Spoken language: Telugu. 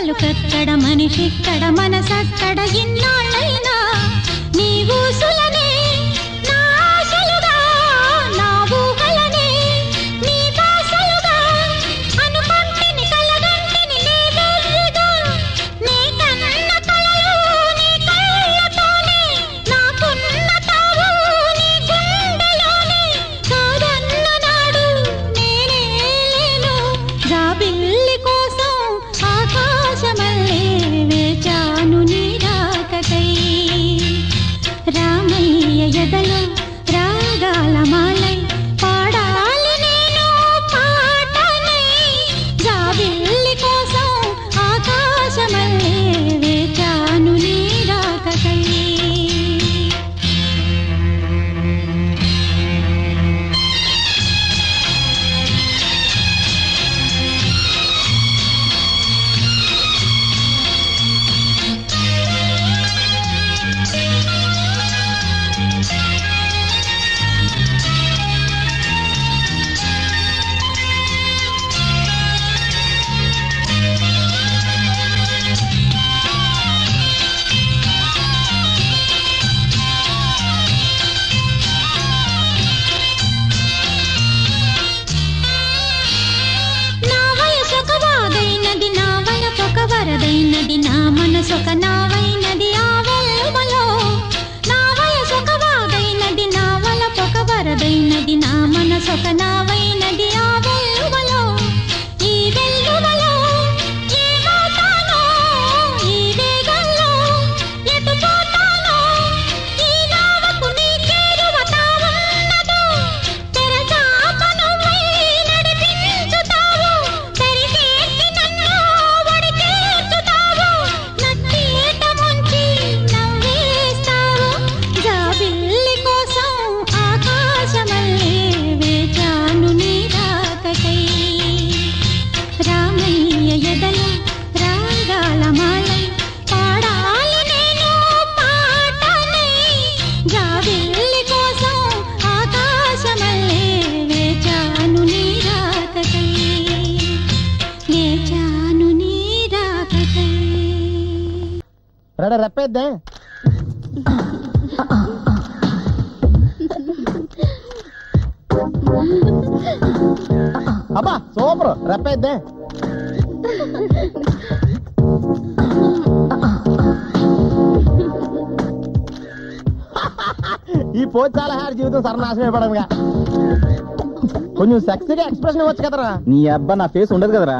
కట్టడం మనిషిక్కడ మనసక్కడ ఇన్నాళ్ళైన ఎదలో しょうかな。జాబిల్లి కోసం ఆకాశమల్లే వేచాను నీ రాకకై వేచాను నీ రాకకై రడ రప్పేద్దా అబ్బా సూపర్ రప్పేద్దా ఈ పోచాలహారి జీవితం సర్వనాశనం అయిపోవడంగా. కొంచెం సెక్సీగా ఎక్స్ప్రెషన్ ఇవ్వచ్చు కదరా. నీ అబ్బా నా ఫేస్ ఉండదు కదరా?